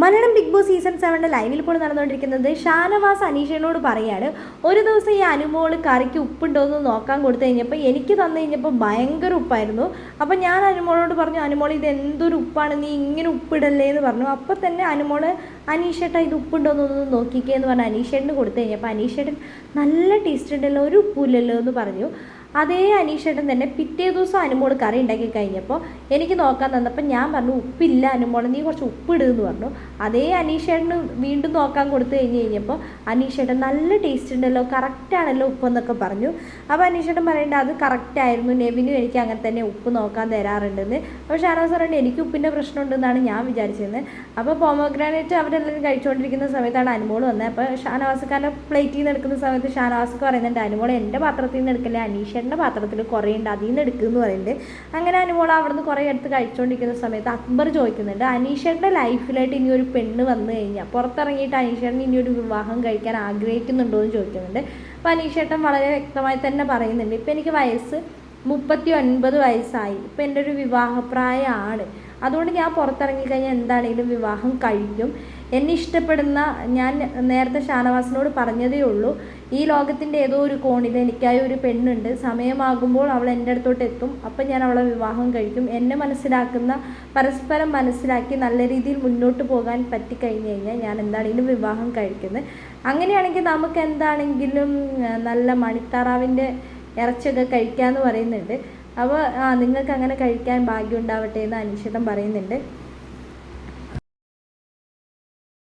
Malayalam big Boss season സെവന്റെ ലൈവിൽ ഇപ്പോൾ നടന്നുകൊണ്ടിരിക്കുന്നത് ഷാനവാസ് അനീഷനോട് പറയാണ് ഒരു ദിവസം ഈ അനുമോൾ കറിക്ക് ഉപ്പുണ്ടോ എന്ന് നോക്കാൻ കൊടുത്തു കഴിഞ്ഞപ്പോൾ എനിക്ക് തന്നു കഴിഞ്ഞപ്പോൾ ഭയങ്കര ഉപ്പായിരുന്നു. അപ്പോൾ ഞാൻ അനുമോളോട് പറഞ്ഞു അനുമോൾ ഇത് എന്തൊരു ഉപ്പാണ്? നീ ഇങ്ങനെ ഉപ്പിടല്ലേ? എന്ന് പറഞ്ഞു. അപ്പോൾ തന്നെ അനുമോൾ അനീഷേട്ട ഇത് ഉപ്പുണ്ടോ എന്നൊന്ന് നോക്കിക്കേ എന്ന് പറഞ്ഞ് അനീഷേട്ടന് കൊടുത്തു കഴിഞ്ഞപ്പോൾ അനീഷേട്ടൻ നല്ല ടേസ്റ്റ് ഉണ്ടല്ലോ ഒരു ഉപ്പില്ലല്ലോ എന്ന് പറഞ്ഞു. അതേ അനീഷേട്ടൻ തന്നെ പിറ്റേ ദിവസം അനുമോൾ കറി ഉണ്ടാക്കി കഴിഞ്ഞപ്പോൾ എനിക്ക് നോക്കാൻ തന്നപ്പോൾ ഞാൻ പറഞ്ഞു ഉപ്പില്ല അനുമോൾ നീ കുറച്ച് ഉപ്പ് ഉപ്പിടുമെന്ന് പറഞ്ഞു. അതേ അനീഷേട്ടന് വീണ്ടും നോക്കാൻ കൊടുത്തു കഴിഞ്ഞ് കഴിഞ്ഞപ്പോൾ അനീഷേട്ടൻ നല്ല ടേസ്റ്റ് ഉണ്ടല്ലോ കറക്റ്റാണല്ലോ ഉപ്പെന്നൊക്കെ പറഞ്ഞു. അപ്പോൾ അനീഷേട്ടൻ പറയേണ്ട അത് കറക്റ്റായിരുന്നു നെവിനും എനിക്ക് അങ്ങനെ തന്നെ ഉപ്പ് നോക്കാൻ തരാറുണ്ടെന്ന്. അപ്പോൾ ഷാനവാസ് പറയുന്നത് എനിക്ക് ഉപ്പിന്റെ പ്രശ്നമുണ്ടെന്നാണ് ഞാൻ വിചാരിച്ചിരുന്നത് അപ്പോൾ പോമോഗ്രാനേറ്റ് അവരെല്ലാവരും കഴിച്ചുകൊണ്ടിരിക്കുന്ന സമയത്താണ് അനുമോൾ വന്നത്. അപ്പോൾ ഷാനവാസ് കാരണം പ്ലേറ്റിൽ നിന്ന് എടുക്കുന്ന സമയത്ത് ഷാനവാസ്ക്ക് പറയുന്നുണ്ട് അനുമോൾ എന്റെ പാത്രത്തിൽ നിന്ന് എടുക്കല്ലേ അനീഷേട്ടന്റെ പാത്രത്തിൽ കുറേ ഉണ്ട് അതിൽ നിന്ന് എടുക്കുമെന്ന് പറയുന്നുണ്ട് അങ്ങനെ അനുമോൾ അവിടെ നിന്ന് കുറേ എടുത്ത് കഴിച്ചുകൊണ്ടിരിക്കുന്ന സമയത്ത് അക്ബർ ചോദിക്കുന്നുണ്ട് അനീഷേട്ടന്റെ ലൈഫിലായിട്ട് ഇനി ഒരു പെണ്ണ് വന്നു കഴിഞ്ഞാൽ പുറത്തിറങ്ങിയിട്ട് അനീഷേട്ടൻ ഇനി ഒരു വിവാഹം കഴിക്കാൻ ആഗ്രഹിക്കുന്നുണ്ടോ എന്ന് ചോദിക്കുന്നുണ്ട്. അപ്പോൾ അനീഷേട്ടൻ വളരെ വ്യക്തമായി തന്നെ പറയുന്നുണ്ട് ഇപ്പം എനിക്ക് വയസ്സ് മുപ്പത്തി ഒൻപത് വയസ്സായി ഇപ്പം എന്റെ ഒരു വിവാഹപ്രായമാണ്. അതുകൊണ്ട് ഞാൻ പുറത്തിറങ്ങി കഴിഞ്ഞാൽ എന്താണെങ്കിലും വിവാഹം കഴിക്കും എന്നെ ഇഷ്ടപ്പെടുന്ന ഞാൻ നേരത്തെ ഷാനവാസിനോട് പറഞ്ഞതേ ഉള്ളൂ. ഈ ലോകത്തിന്റെ ഏതോ ഒരു കോണിൽ എനിക്കായി ഒരു പെണ്ണുണ്ട്. സമയമാകുമ്പോൾ അവൾ എന്റെ അടുത്തോട്ട് എത്തും. അപ്പം ഞാൻ അവളെ വിവാഹം കഴിക്കും. എന്നെ മനസ്സിലാക്കുന്ന പരസ്പരം മനസ്സിലാക്കി നല്ല രീതിയിൽ മുന്നോട്ട് പോകാൻ പറ്റിക്കഴിഞ്ഞ് കഴിഞ്ഞാൽ ഞാൻ എന്താണെങ്കിലും വിവാഹം കഴിക്കുന്നത്. അങ്ങനെയാണെങ്കിൽ നമുക്ക് എന്താണെങ്കിലും നല്ല മണിത്താറാവിന്റെ ഇറച്ചിയൊക്കെ കഴിക്കാമെന്ന് പറയുന്നുണ്ട്. അപ്പോൾ ആ നിങ്ങൾക്ക് അങ്ങനെ കഴിക്കാൻ ഭാഗ്യം ഉണ്ടാവട്ടെ എന്ന് അനുഷിതം പറയുന്നുണ്ട്.